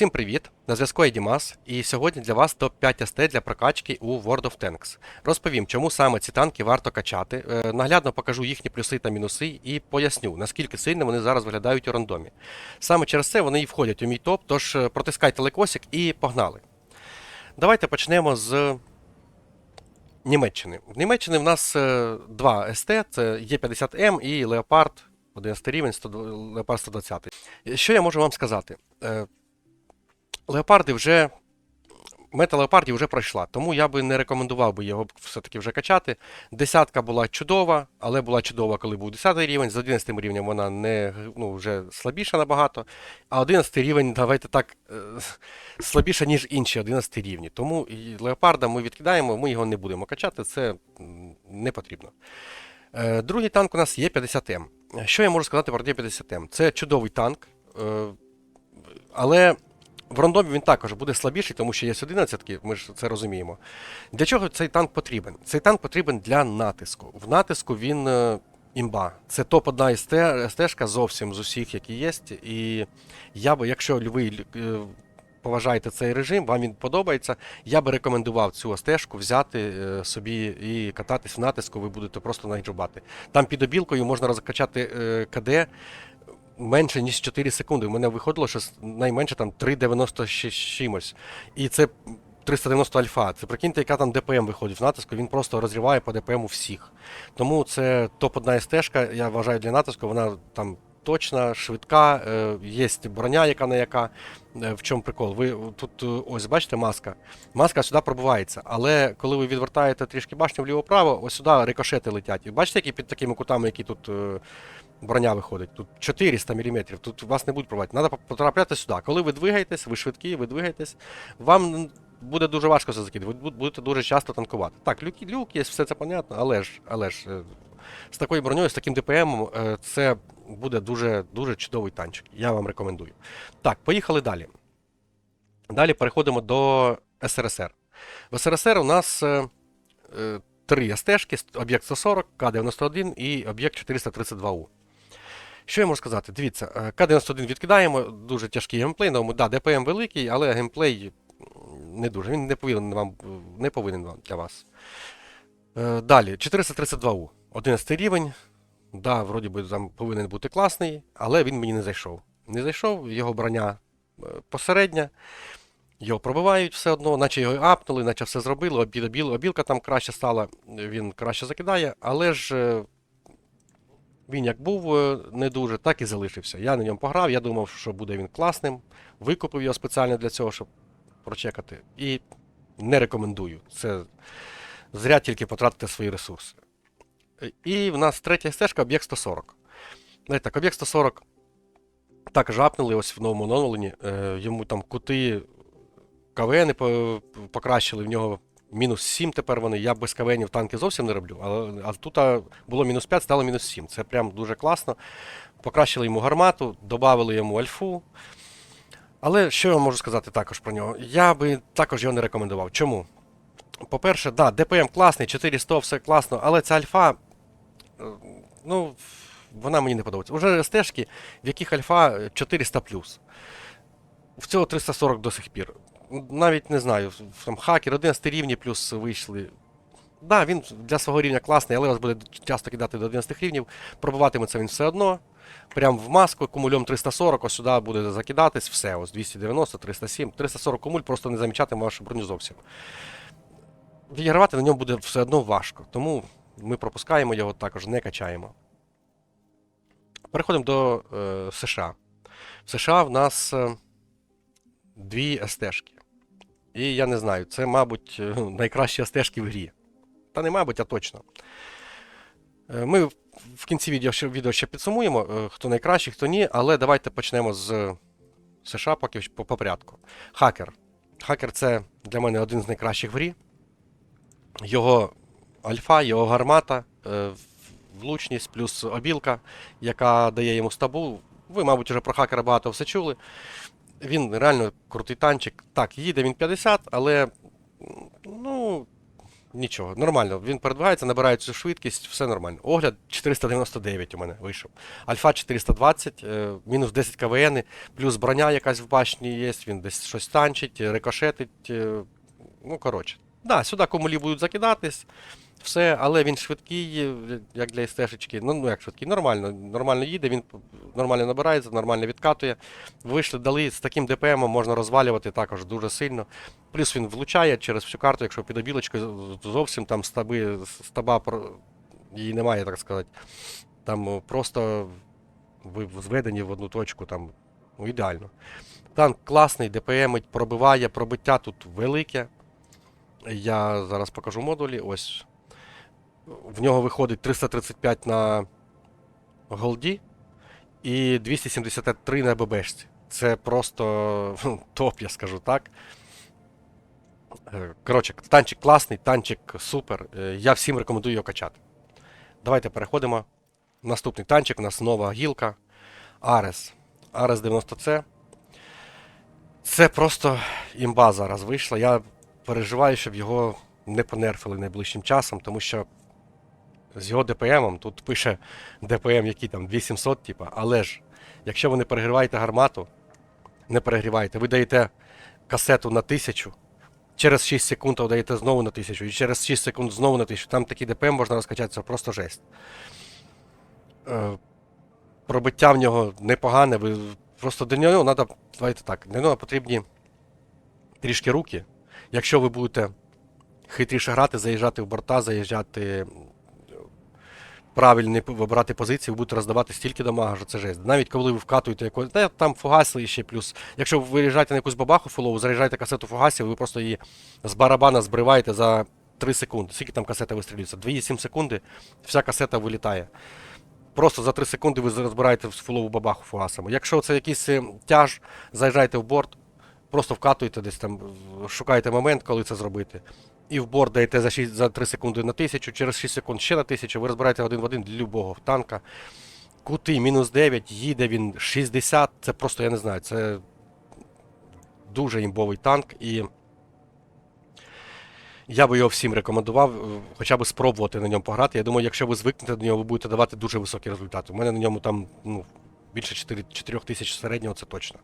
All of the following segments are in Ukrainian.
Всім привіт! На зв'язку я Дімас, і сьогодні для вас топ-5 СТ для прокачки у World of Tanks. Розповім, чому саме ці танки варто качати. е, Наглядно покажу їхні плюси та мінуси і поясню, наскільки сильно вони зараз виглядають у рандомі. Саме через це вони і входять у мій топ, тож е, протискайте лайкосик і погнали. Давайте почнемо з Німеччини. В Німеччині в нас е, два СТ: це Є50М і Леопард 11 рівень, Леопард 120. Що я можу вам сказати? Леопарди вже. Мета леопардів вже пройшла, тому я би не рекомендував би його все-таки вже качати. Десятка була чудова, але була чудова, коли був 10 рівень. З 11 рівнем вона не ну, вже слабіша набагато. А 11 рівень, давайте так, е, слабіша, ніж інші 11 рівні. Тому леопарда ми відкидаємо, ми його не будемо качати, це не потрібно. Е, Другий танк у нас є 50М. Що я можу сказати про Є50М? Це чудовий танк, е, але в рандомі він також буде слабіший, тому що є 11 ми ж це розуміємо. Для чого цей танк потрібен? Цей танк потрібен для натиску. В натиску він е, імба. Це топ-1 СТ, СТшка зовсім з усіх, які є. І я би, якщо ви е, поважаєте цей режим, вам він подобається, я би рекомендував цю стежку взяти е, собі і кататись в натиску, ви будете просто найджубати. Там під обілкою можна розкачати КД менше, ніж 4 секунди. У мене виходило, що найменше там 3,90 ще з чимось. І це 390 альфа. Це прикиньте, яка там ДПМ виходить в натиску, він просто розриває по ДПМу всіх. Тому це топ-1 стежка, я вважаю, для натиску, вона там. Точна, швидка, е, є броня, яка на яка. Е, в чому прикол? Ви тут е, ось бачите маска. Маска сюди пробивається, але коли ви відвертаєте трішки башню вліво-право, ось сюди рикошети летять. І бачите, які під такими кутами, які тут броня виходить? Тут 400 мм, тут вас не будуть пробувати. Треба потрапляти сюди. Коли ви двигаєтесь, ви швидкі, ви двигаєтесь, вам буде дуже важко це закидати, ви будете дуже часто танкувати. Так, люк, люк є, все це понятно, але ж, але ж е, з такою броньою, з таким ДПМом, е, це буде дуже, дуже чудовий танчик. Я вам рекомендую. Так, поїхали далі. Далі переходимо до СРСР. В СРСР у нас е, три СТшки, об'єкт 140, К-91 і об'єкт 432У. Що я можу сказати? Дивіться, е, К-91 відкидаємо, дуже тяжкий геймплей, ну, да, ДПМ великий, але геймплей не дуже. Він не повинен вам, не повинен вам для вас. Е, Далі, 432У, 11 рівень. Да, вроді би там повинен бути класний, але він мені не зайшов. Не зайшов, його броня е, посередня. Його пробивають все одно, наче його апнули, наче все зробили, обіл, обіл, обілка там краще стала, він краще закидає, але ж е, він як був е, не дуже, так і залишився. Я на ньому пограв, я думав, що буде він класним. Викупив його спеціально для цього, щоб прочекати. І не рекомендую. Це зря тільки потратити свої ресурси. І в нас третя стежка об'єкт 140. Знаєте, так, об'єкт 140 також апнули ось в новому оновленні. Е, Йому там кути КВН покращили, в нього мінус 7 тепер вони. Я без КВНів танки зовсім не роблю, але а тут а, було мінус 5, стало мінус 7. Це прям дуже класно. Покращили йому гармату, додали йому альфу. Але що я можу сказати також про нього? Я би також його не рекомендував. Чому? По-перше, да, ДПМ класний, 400, все класно, але ця альфа, е, ну, вона мені не подобається. Уже стежки, в яких альфа 400 В цього 340 до сих пір. Навіть не знаю, там хакер 11 рівні плюс вийшли. Да, він для свого рівня класний, але вас буде часто кидати до 11 рівнів. Пробуватиметься він все одно. Прям в маску кумульом 340, ось сюди буде закидатись, все, ось 290, 307, 340 кумуль, просто не замічатиме вашу броню зовсім. Відігравати на ньому буде все одно важко, тому ми пропускаємо його також, не качаємо. Переходимо до е, США. В США в нас е, дві СТшки. І я не знаю, це, мабуть, е, найкращі СТшки в грі. Та не мабуть, а точно. Е, Ми в- кінці відео ще, відео ще підсумуємо, е, хто найкращий, хто ні, але давайте почнемо з США поки по, по порядку. Хакер. Хакер це для мене один з найкращих в грі. Його альфа, його гармата, влучність плюс обілка, яка дає йому стабу. Ви, мабуть, вже про хакера багато все чули. Він реально крутий танчик. Так, їде він 50, але ну, нічого, нормально. Він передвигається, набирає цю швидкість, все нормально. Огляд 499 у мене вийшов. Альфа 420, е, мінус 10 КВН, плюс броня якась в башні є, він десь щось танчить, рикошетить. е, Ну, коротше. Да, сюди комулі будуть закидатись, все, але він швидкий, е, як для СТшечки. Ну, ну як швидкий, нормально, нормально їде, він нормально набирається, нормально відкатує. Вийшли, дали з таким ДПМом можна розвалювати також дуже сильно. Плюс він влучає через всю карту, якщо під обілочкою зовсім там стаби, стаба її немає, так сказати. Там е, просто ви зведені в одну точку, там ну, ідеально. Танк класний, ДПМ пробиває, пробиття тут велике. Я зараз покажу модулі. Ось. В нього виходить 335 на голді і 273 на ББшці. Це просто ну, топ, я скажу так. Е, Коротше, танчик класний, танчик супер. Е, Я всім рекомендую його качати. Давайте переходимо. Наступний танчик у нас нова гілка. Арес. Арес 90C. Це просто імба зараз вийшла. Я переживаю, щоб його не понерфили найближчим часом, тому що з його ДПМом, тут пише ДПМ, який там 2700, типа, але ж, якщо ви не перегріваєте гармату, не перегріваєте, ви даєте касету на 1000, через 6 секунд даєте знову на 1000, і через 6 секунд знову на 1000. Там такий ДПМ можна розкачати, це просто жесть. Е, пробиття в нього непогане, ви просто до нього треба, давайте так, для нього потрібні трішки руки. Якщо ви будете хитріше грати, заїжджати в борта, заїжджати правильно вибирати позиції, ви будете роздавати стільки дамага, що це жесть. Навіть коли ви вкатуєте якось. Та там фугаси ще плюс. Якщо ви виїжджаєте на якусь бабаху фулову, заряджаєте касету фугасів, ви просто її з барабана збриваєте за 3 секунди. Скільки там касета вистрілюється? 2,7 секунди, вся касета вилітає. Просто за 3 секунди ви розбираєте фулову бабаху фугасами. Якщо це якийсь е, тяж, заїжджайте в борт, просто вкатуєте десь там, шукаєте момент, коли це зробити. І в борт даєте за 6, за 3 секунди на 1000, через 6 секунд ще на 1000, ви розбираєте один в один для любого танка. Кути мінус 9, їде він 60, це просто, я не знаю, це дуже імбовий танк і я би його всім рекомендував, хоча б спробувати на ньому пограти. Я думаю, якщо ви звикнете до нього, ви будете давати дуже високі результати. У мене на ньому там ну, більше 4, 4 тисяч середнього, це точно.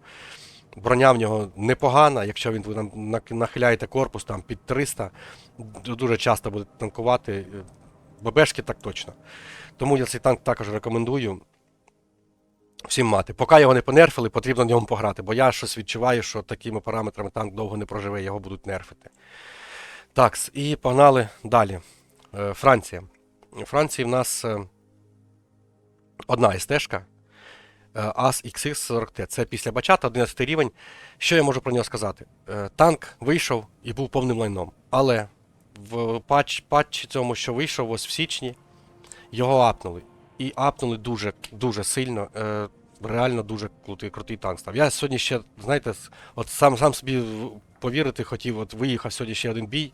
Броня в нього непогана, якщо він нахиляєте корпус там під 300, дуже часто буде танкувати. ББшки так точно. Тому я цей танк також рекомендую всім мати. Поки його не понерфили, потрібно на ньому пограти, бо я щось відчуваю, що такими параметрами танк довго не проживе, його будуть нерфити. Так, і погнали далі. Е, Франція. У Франції в нас е, одна СТшка. Е, AS XX40T. Це після бачата, 11 рівень. Що я можу про нього сказати? Е, Танк вийшов і був повним лайном. Але в патч, патчі цьому, що вийшов ось в січні, його апнули. І апнули дуже, дуже сильно. Е, Реально дуже крутий, крутий танк став. Я сьогодні ще, знаєте, от сам, сам собі повірити хотів, от виїхав сьогодні ще один бій,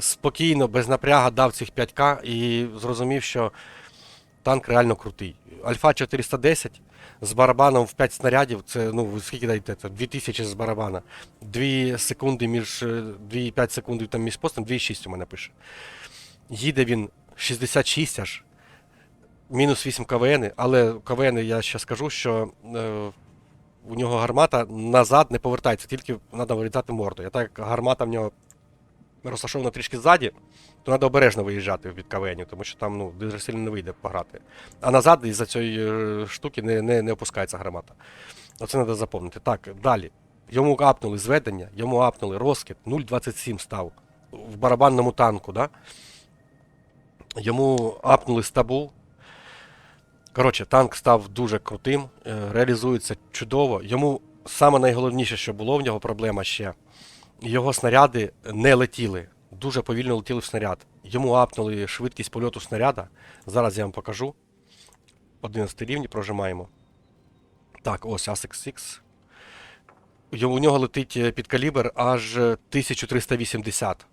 спокійно, без напряга дав цих 5К і зрозумів, що танк реально крутий. Альфа 410 з барабаном в 5 снарядів, це ну скільки даєте? Це 2000 з барабана. 2 секунди між 2,5 секунди там між постом, 2,6 у мене пише. Їде він 66 аж. Мінус 8 КВН, але КВН я ще скажу, що е, у нього гармата назад не повертається, тільки треба вилітати морду. Я так гармата в нього розташована трішки ззаді, то треба обережно виїжджати від КВН, тому що там ну, дуже сильно не вийде пограти. А назад із-за цієї е, штуки не, не, не опускається гармата. Оце треба запомнити. Так, далі. Йому апнули зведення, йому апнули розкид, 0,27 став в барабанному танку, да? Йому апнули стабу. Коротше, танк став дуже крутим, е, реалізується чудово. Йому саме найголовніше, що було в нього проблема ще. Його снаряди не летіли. Дуже повільно летіли в снаряд. Йому апнули швидкість польоту снаряда. Зараз я вам покажу. 11 рівні прожимаємо. Так, ось ASIC-6. У нього летить е, під калібр аж е, 1380.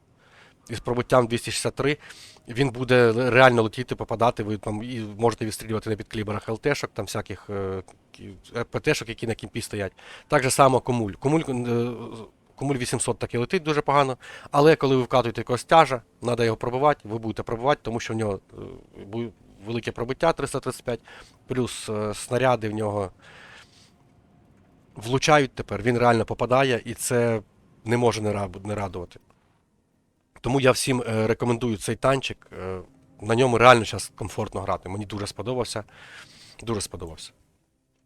Із пробиттям 263 він буде реально летіти, попадати. Ви там і можете відстрілювати на підкалібрах ЛТшок, там всяких е, е, ПТшок, які на кімпі стоять. Так же само комуль. Комуль, е, Кумуль 800 таки летить дуже погано. Але коли ви вкатуєте якогось тяжа, треба його пробивати, ви будете пробивати, тому що в нього е, велике пробиття 335, плюс е, снаряди в нього влучають тепер, він реально попадає, і це не може не радувати. Тому я всім е, рекомендую цей танчик. На ньому реально зараз комфортно грати. Мені дуже сподобався. Дуже сподобався.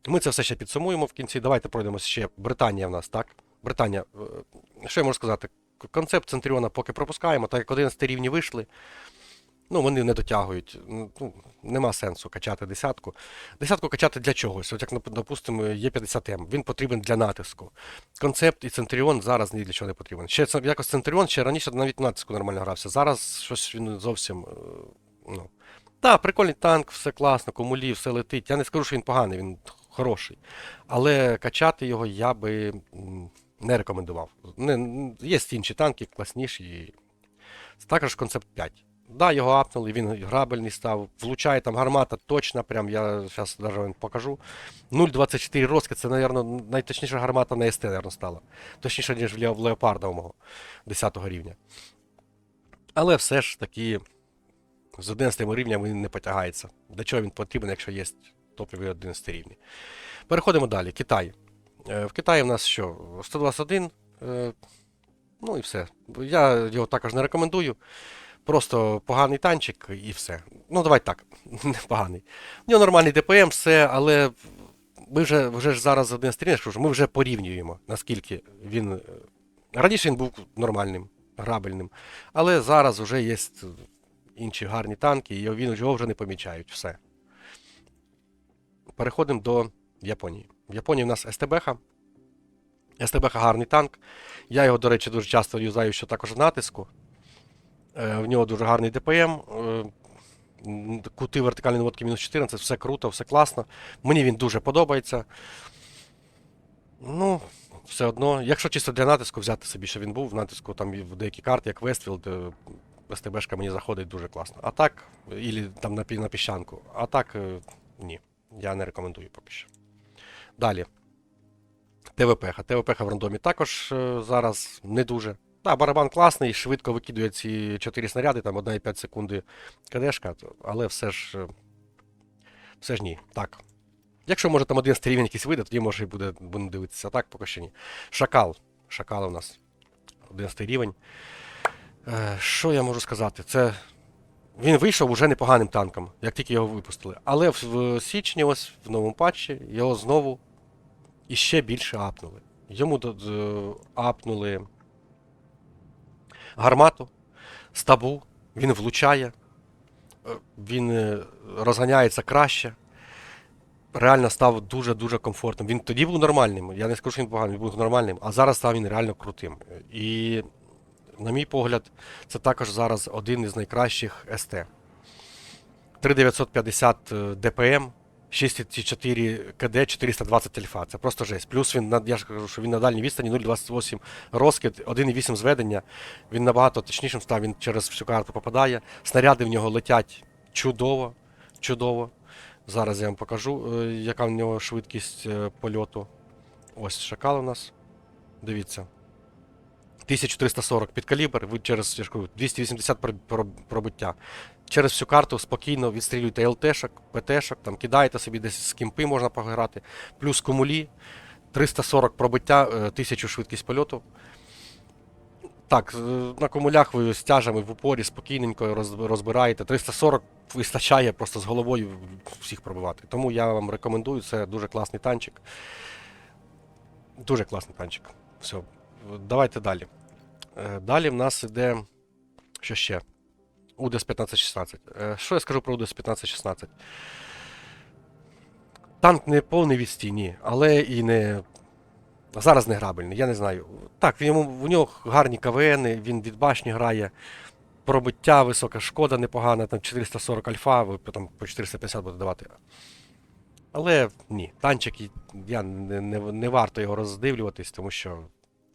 Ми це все ще підсумуємо в кінці. Давайте пройдемося ще. Британія в нас, так? Британія. е, Що я можу сказати? Концепт Центріона поки пропускаємо, так як 11 рівні вийшли. Ну, вони не дотягують. Ну, нема сенсу качати десятку. Десятку качати для чогось. От як, допустимо, є 50М. Він потрібен для натиску. Концепт і Центріон зараз ні для чого не потрібен. Ще якось Центріон ще раніше навіть натиску нормально грався. Зараз щось він зовсім. е, Ну. Так, прикольний танк, все класно, комулі, все летить. Я не скажу, що він поганий, він хороший. Але качати його я би м, не рекомендував. Не, є інші танки, класніші. і Також концепт 5. Да, його апнули, він грабельний став. Влучає там гармата точно, прям я зараз навіть покажу. 0,24 розкид, це, мабуть, найточніша гармата на СТ, мабуть, стала. Точніше, ніж в Лео- в Леопарда у мого 10 рівня. Але все ж таки з 11 рівнем він не потягається. Для чого він потрібен, якщо є топові 11 рівні. Переходимо далі. Китай. Е, В Китаї в нас що? 121. е, Ну і все. Я його також не рекомендую. Просто поганий танчик і все. Ну, давай так, не поганий. У нього нормальний ДПМ, все, але ми вже, вже ж зараз з 11 що ми вже порівнюємо, наскільки він. е, Раніше він був нормальним, грабельним. Але зараз вже є інші гарні танки, і він його вже не помічають. Все. Переходимо до Японії. В Японії в нас СТБХ. СТБХ гарний танк. Я його, до речі, дуже часто юзаю, що також в натиску. Е, В нього дуже гарний ДПМ. е, Кути вертикальної наводки мінус 14, все круто, все класно. Мені він дуже подобається. Ну, все одно, якщо чисто для натиску взяти собі, що він був в натиску, там в деякі карти, як Вестфілд, е, СТБшка мені заходить дуже класно. А так, ілі там на, піщанку. А так, ні. Я не рекомендую поки що. Далі. ТВП. ТВП в рандомі також е, зараз не дуже. Так, барабан класний, швидко викидує ці 4 снаряди, там 1,5 секунди КДшка, але все ж. е, Все ж ні. Так. Якщо може там один рівень якийсь вийде, тоді може і буде, будемо дивитися. Так, поки що ні. Шакал. Шакал у нас 11 рівень. Що я можу сказати? Це. Він вийшов уже непоганим танком, як тільки його випустили. Але в, січні, ось в новому патчі, його знову іще більше апнули. Йому апнули гармату, стабу, він влучає, е, він е, розганяється краще. Реально став дуже-дуже комфортним. Він тоді був нормальним. Я не скажу, що він поганий, він був нормальним, а зараз став він реально крутим. І, на мій погляд, це також зараз один із найкращих СТ. 3950 е, ДПМ, 6,4 КД, 420 альфа. Це просто жесть. Плюс він, я ж кажу, що він на дальній відстані 0,28 розкид, 1,8 зведення. Він набагато точнішим став, він через всю карту попадає. Снаряди в нього летять чудово. Чудово. Зараз я вам покажу, е, яка в нього швидкість е, польоту. Ось шакал у нас. Дивіться. 1340 під калібр, ви через я ж кажу, 280 про- про- пробиття. Через всю карту спокійно відстрілюєте ЛТшок, ПТшок, там кидаєте собі десь з кімпи можна пограти. Плюс кумулі, 340 пробиття, е, 1000 швидкість польоту. Так, на комулях ви з тяжами в упорі спокійненько розбираєте. 340 вистачає просто з головою всіх пробивати. Тому я вам рекомендую, це дуже класний танчик. Дуже класний танчик. Все, давайте далі. Е, Далі в нас іде. Що ще? УДС 1516. Е, Що я скажу про УДС 1516? Танк не повний відстій, ні, але і не. Зараз не грабельний, я не знаю. Так, в ньому, в нього гарні КВН, він від башні грає. Пробиття, висока шкода непогана, там 440 альфа, потім по 450 буде давати. Але ні, танчик, я не, не, не варто його роздивлюватись, тому що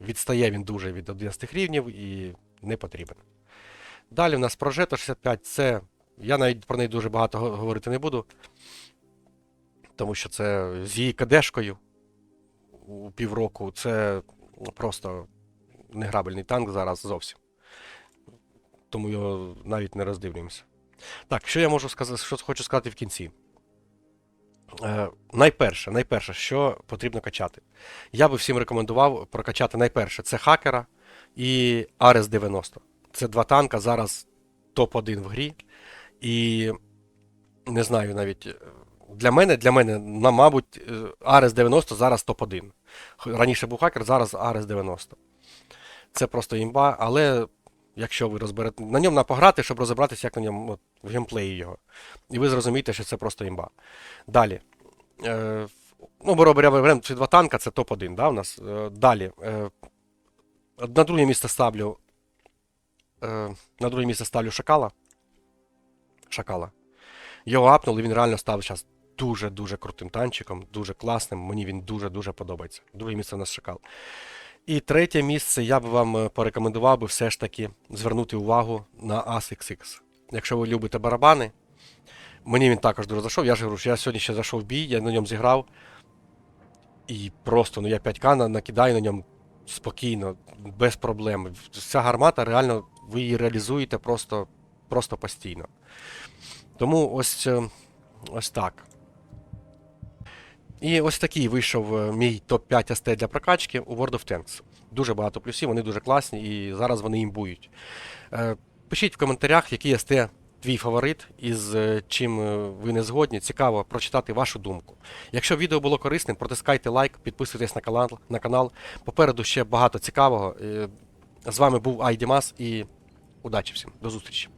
відстає він дуже від 11 рівнів і не потрібен. Далі в нас Progetto 65, це. Я навіть про неї дуже багато говорити не буду. Тому що це з її кадешкою у півроку, це просто неграбельний танк зараз зовсім. Тому його навіть не роздивлюємося. Так, що я можу сказати, що хочу сказати в кінці. Е, найперше, найперше, що потрібно качати. Я би всім рекомендував прокачати найперше це хакера і Ares 90. Це два танка зараз топ-1 в грі. І не знаю навіть. е, Для мене, для мене, на, мабуть, е, Ares 90 зараз топ-1. Раніше був хакер, зараз Ares 90. Це просто імба, але якщо ви розберете. На ньому на пограти, щоб розібратися, як на ньому от, в геймплеї його. І ви зрозумієте, що це просто імба. Далі. Е, ну, беремо ці два танка, це топ-1, да, у нас. Е, далі. Е, на друге місце ставлю. Е, на друге місце ставлю Шакала. Шакала. Його апнули, він реально став зараз дуже-дуже крутим танчиком, дуже класним. Мені він дуже-дуже подобається. Друге місце у нас Шакал. І третє місце я б вам е, порекомендував би все ж таки звернути увагу на ASXX. Якщо ви любите барабани, мені він також дуже зайшов. Я ж говорю, що я сьогодні ще зайшов в бій, я на ньому зіграв. І просто, ну я 5К накидаю на ньому спокійно, без проблем. Ця гармата реально, ви її реалізуєте просто, просто постійно. Тому ось, е, ось так. І ось такий вийшов е, мій топ-5 СТ для прокачки у World of Tanks. Дуже багато плюсів, вони дуже класні і зараз вони імбують. Е, Пишіть в коментарях, який СТ твій фаворит і з е, чим ви не згодні. Цікаво прочитати вашу думку. Якщо відео було корисним, протискайте лайк, підписуйтесь на канал. На канал. Попереду ще багато цікавого. З вами був Айдімас і удачі всім. До зустрічі!